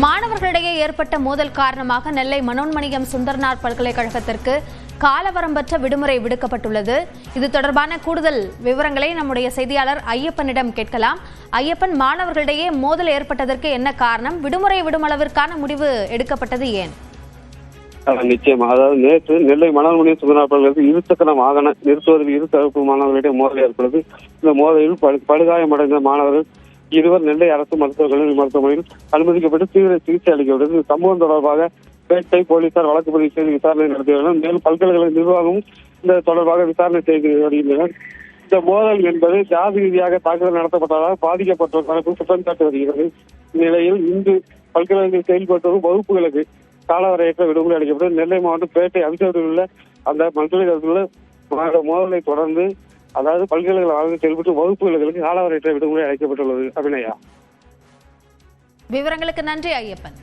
மாணவர்களிடையே ஏற்பட்ட மோதல் காரணமாக நெல்லை மனோன்மணியம் சுந்தரனார் பல்கலைக்கழகத்திற்கு காலவரம்பற்ற விடுமுறை விடுக்கப்பட்டுள்ளது. இது தொடர்பான கூடுதல் விவரங்களை நம்முடைய செய்தியாளர் ஐயப்பனிடம் கேட்கலாம். ஐயப்பன் மாணவர்களிடையே மோதல் ஏற்பட்டதற்கு என்ன காரணம்? விடுமுறை விடும் அளவிற்கான முடிவு எடுக்கப்பட்டது ஏன்? அஹ் நிச்சயமா. அதாவது நேற்று நெல்லை மணல்மணி சுந்தராப்பர்களுக்கு இருசக்கர வாகன நிறுத்துவதில் இரு தரப்பு மாணவர்களிடையே மோதல் ஏற்பட்டது. இந்த மோதலில் படுகாயமடைந்த மாணவர்கள் இருவர் நெல்லை அரசு மருத்துவக் கல்லூரி மருத்துவமனையில் அனுமதிக்கப்பட்டு தீவிர சிகிச்சை அளிக்கப்பட்டது. இந்த சம்பவம் தொடர்பாக பேட்டை போலீசார் வழக்கு பதிவு செய்து விசாரணை நடத்தி வருகின்றனர் மேலும் பல்கலைக்கழக நிர்வாகமும் இந்த தொடர்பாக விசாரணை செய்து வருகின்றனர். இந்த மோதல் என்பது ஜாதி ரீதியாக தாக்குதல் நடத்தப்பட்டதாக பாதிக்கப்பட்டோர் தரப்பு குற்றம் சாட்டி வருகிறது. இந்நிலையில் இன்று பல்கலைக்கழகத்தில் செயல்பட்டு வரும் வகுப்புகளுக்கு காலவரையற்ற விடுமுறை அளிக்கப்பட்டு நெல்லை மாவட்டம் பேட்டை அபிஷேகத்தில் உள்ள அந்த பல்கலைக்கழகத்தில் மோதலை தொடர்ந்து அதாவது பல்கலைக்கழக வாழ்க்கை செயல்பட்டு வகுப்புகளுக்கு காலவரையற்ற விடுமுறை அழைக்கப்பட்டுள்ளது அபிநயா. விவரங்களுக்கு நன்றி ஐயப்பன்.